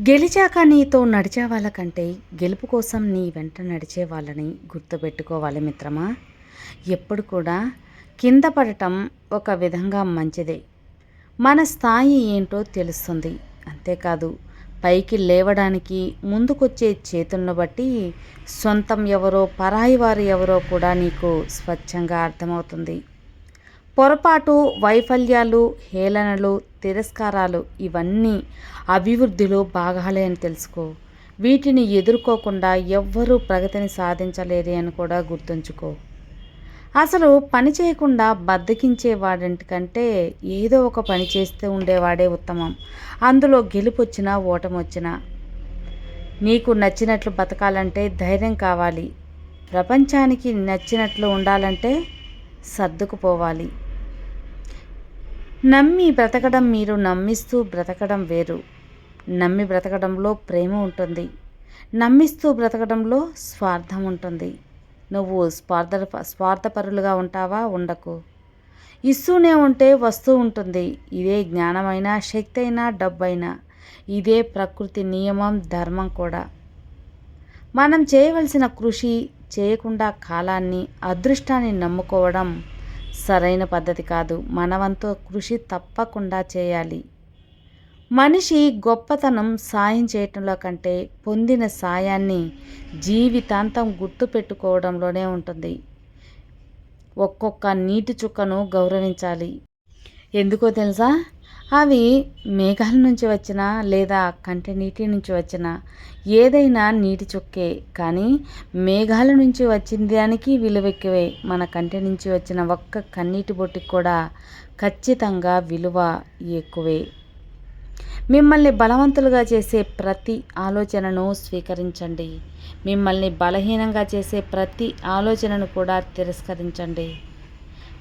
గెలిచాక నీతో నడిచే వాళ్ళకంటే గెలుపు కోసం నీ వెంట నడిచే వాళ్ళని గుర్తుపెట్టుకోవాలి మిత్రమా? ఎప్పుడు కూడా కింద పడటం ఒక విధంగా మంచిదే. మన స్థాయి ఏంటో తెలుస్తుంది. అంతేకాదు పైకి లేవడానికి ముందుకొచ్చే చేతులను బట్టి సొంతం ఎవరో పరాయి వారు ఎవరో కూడా నీకు స్వచ్ఛంగా అర్థమవుతుంది. పొరపాటు వైఫల్యాలు హేళనలు తిరస్కారాలు ఇవన్నీ అభివృద్ధిలో భాగాలే అని తెలుసుకో. వీటిని ఎదుర్కోకుండా ఎవ్వరూ ప్రగతిని సాధించలేరు అని కూడా గుర్తుంచుకో. అసలు పని చేయకుండా బద్దకించేవాడింటికంటే ఏదో ఒక పని చేస్తూ ఉండేవాడే ఉత్తమం. అందులో గెలుపొచ్చినా ఓటమొచ్చినా. నీకు నచ్చినట్లు బతకాలంటే ధైర్యం కావాలి. ప్రపంచానికి నచ్చినట్లు ఉండాలంటే సర్దుకుపోవాలి. నమ్మి బ్రతకడం మీరు నమ్మిస్తూ బ్రతకడం వేరు. నమ్మి బ్రతకడంలో ప్రేమ ఉంటుంది. నమ్మిస్తూ బ్రతకడంలో స్వార్థం ఉంటుంది. నువ్వు స్వార్థ స్వార్థపరులుగా ఉంటావా? ఉండకు. ఇస్తూనే ఉంటే వస్తూ ఉంటుంది. ఇదే జ్ఞానమైనా శక్తి అయినా డబ్బైనా. ఇదే ప్రకృతి నియమం ధర్మం కూడా. మనం చేయవలసిన కృషి చేయకుండా కాలాన్ని అదృష్టాన్ని నమ్ముకోవడం సరైన పద్ధతి కాదు. మనవంతో కృషి తప్పకుండా చేయాలి. మనిషి గొప్పతనం సాయం చేయటంలో కంటే పొందిన సాయాన్ని జీవితాంతం గుర్తుపెట్టుకోవడంలోనే ఉంటుంది. ఒక్కొక్క నీటి చుక్కను గౌరవించాలి. ఎందుకో తెలుసా? అవి మేఘాల నుంచి వచ్చిన లేదా కంటి నీటి నుంచి వచ్చిన ఏదైనా నీటి చుక్కే కానీ మేఘాల నుంచి వచ్చిన దానికి విలువ ఎక్కువే మన కంటి నుంచి వచ్చిన ఒక్క కన్నీటి బొట్టికి కూడా ఖచ్చితంగా విలువ ఎక్కువే. మిమ్మల్ని బలవంతులుగా చేసే ప్రతి ఆలోచనను స్వీకరించండి. మిమ్మల్ని బలహీనంగా చేసే ప్రతి ఆలోచనను కూడా తిరస్కరించండి.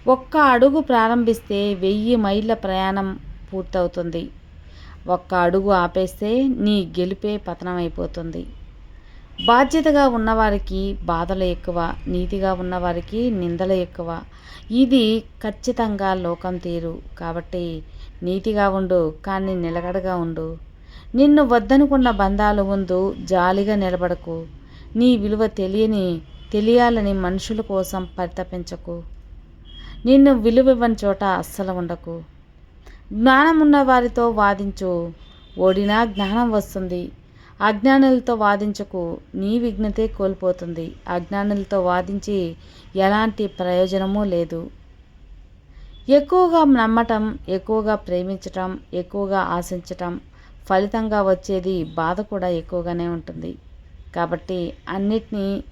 ఒక్క అడుగు ప్రారంభిస్తే వెయ్యి మైళ్ళ ప్రయాణం పూర్తవుతుంది. ఒక్క అడుగు ఆపేస్తే నీ గెలిపే పతనమైపోతుంది. బాధ్యతగా ఉన్నవారికి బాధలు ఎక్కువ నీతిగా ఉన్నవారికి నిందలు ఎక్కువ. ఇది ఖచ్చితంగా లోకం తీరు. కాబట్టి నీతిగా ఉండు కానీ నిలకడగా ఉండు. నిన్ను వద్దనుకున్న బంధాలు ముందు జాలిగా నిలబడకు. నీ విలువ తెలియని తెలియాలని మనుషుల కోసం పరితపించకు. నిన్ను విలువివ్వని చోట అస్సలు ఉండకు. జ్ఞానం ఉన్న వారితో వాదించు. ఓడినా జ్ఞానం వస్తుంది. అజ్ఞానులతో వాదించకు. నీ విఘ్నతే కోల్పోతుంది. అజ్ఞానులతో వాదించి ఎలాంటి ప్రయోజనమూ లేదు. ఎక్కువగా నమ్మటం ఎక్కువగా ప్రేమించటం ఎక్కువగా ఆశించటం ఫలితంగా వచ్చేది బాధ కూడా ఎక్కువగానే ఉంటుంది. కాబట్టి అన్నిటినీ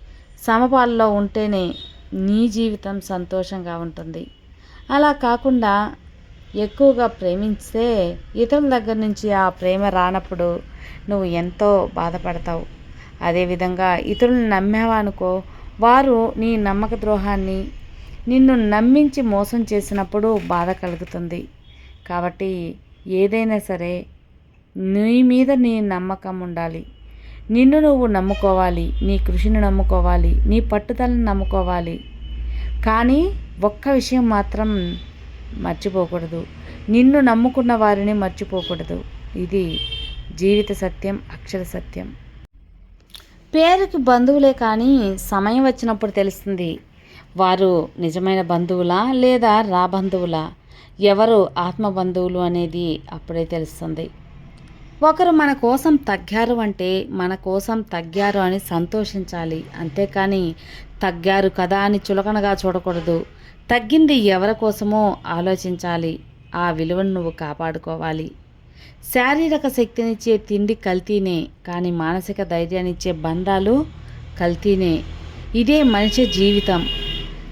సమపాలలో ఉంటేనే నీ జీవితం సంతోషంగా ఉంటుంది. అలా కాకుండా ఎక్కువగా ప్రేమిస్తే ఇతరుల దగ్గర నుంచి ఆ ప్రేమ రానప్పుడు నువ్వు ఎంతో బాధపడతావు. అదేవిధంగా ఇతరులను నమ్మావనుకో వారు నీ నమ్మక ద్రోహాన్ని నిన్ను నమ్మించి మోసం చేసినప్పుడు బాధ కలుగుతుంది. కాబట్టి ఏదైనా సరే నీ మీద నీ నమ్మకం ఉండాలి. నిన్ను నువ్వు నమ్ముకోవాలి నీ కృషిని నమ్ముకోవాలి నీ పట్టుదలను నమ్ముకోవాలి. కానీ ఒక్క విషయం మాత్రం మర్చిపోకూడదు. నిన్ను నమ్ముకున్న వారిని మర్చిపోకూడదు. ఇది జీవిత సత్యం అక్షర సత్యం. పేరుకి బంధువులే కానీ సమయం వచ్చినప్పుడు తెలుస్తుంది వారు నిజమైన బంధువులా లేదా రా బంధువులా ఎవరు ఆత్మ బంధువులు అనేది అప్పుడే తెలుస్తుంది. ఒకరు మన కోసం తగ్గారు అంటే మన కోసం తగ్గారు అని సంతోషించాలి. అంతేకాని తగ్గారు కదా అని చులకనగా చూడకూడదు. తగ్గింది ఎవరి కోసమో ఆలోచించాలి. ఆ విలువను నువ్వు కాపాడుకోవాలి. శారీరక శక్తినిచ్చే తిండి కల్తీనే కానీ మానసిక ధైర్యాన్నిచ్చే బంధాలు కల్తీనే. ఇదే మనిషి జీవితం.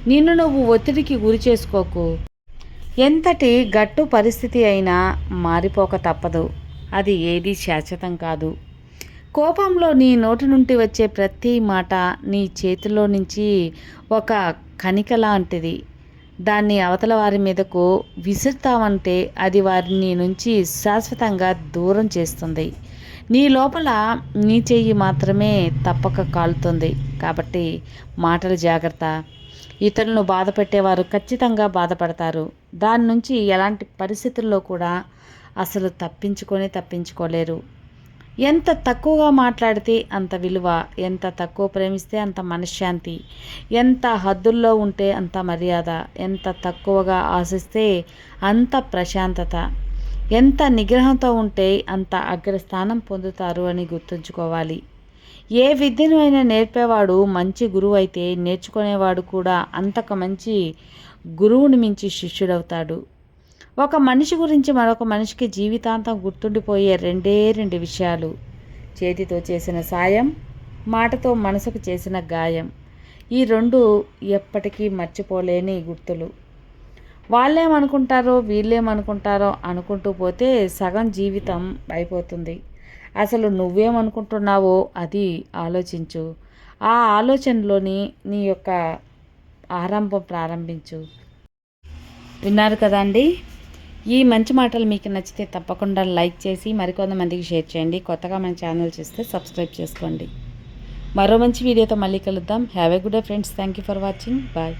నిన్ను నువ్వు ఒత్తిడికి గురి చేసుకోకు. ఎంతటి గట్టు పరిస్థితి అయినా మారిపోక తప్పదు. అది ఏదీ శాశ్వతం కాదు. కోపంలో నీ నోటి నుండి వచ్చే ప్రతి మాట నీ చేతిలో నుంచి ఒక కణిక లాంటిది. దాన్ని అవతల వారి మీదకు విసురుతామంటే అది వారిని నుంచి శాశ్వతంగా దూరం చేస్తుంది. నీ లోపల నీ చెయ్యి మాత్రమే తప్పక కాలుతుంది. కాబట్టి మాటలు జాగ్రత్త. ఇతరులను బాధపెట్టేవారు ఖచ్చితంగా బాధపడతారు. దాని నుంచి ఎలాంటి పరిస్థితుల్లో కూడా అసలు తప్పించుకొని తప్పించుకోలేరు. ఎంత తక్కువగా మాట్లాడితే అంత విలువ ఎంత తక్కువ ప్రేమిస్తే అంత మనశ్శాంతి ఎంత హద్దుల్లో ఉంటే అంత మర్యాద ఎంత తక్కువగా ఆశిస్తే అంత ప్రశాంతత ఎంత నిగ్రహంతో ఉంటే అంత అగ్రస్థానం పొందుతారు అని గుర్తుంచుకోవాలి. ఏ విద్యను అయినా నేర్పేవాడు మంచి గురువు అయితే నేర్చుకునేవాడు కూడా అంతకు మంచి గురువుని మించి శిష్యుడవుతాడు. ఒక మనిషి గురించి మరొక మనిషికి జీవితాంతం గుర్తుండిపోయే రెండే రెండు విషయాలు. చేతితో చేసిన సాయం మాటతో మనసుకు చేసిన గాయం. ఈ రెండు ఎప్పటికీ మర్చిపోలేని గుర్తులు. వాళ్ళేమనుకుంటారో వీళ్ళేమనుకుంటారో అనుకుంటూ పోతే సగం జీవితం అయిపోతుంది. అసలు నువ్వేమనుకుంటున్నావో అది ఆలోచించు. ఆ ఆలోచనలోని నీ యొక్క ఆరంభం ప్రారంభించు. విన్నారు కదండి ఈ మంచి మాటలు మీకు నచ్చితే తప్పకుండా లైక్ చేసి మరికొంతమందికి షేర్ చేయండి. కొత్తగా మన ఛానల్ చూస్తే సబ్స్క్రైబ్ చేసుకోండి. మరో మంచి వీడియోతో మళ్ళీ కలుద్దాం. Have a good friends thank you for watching bye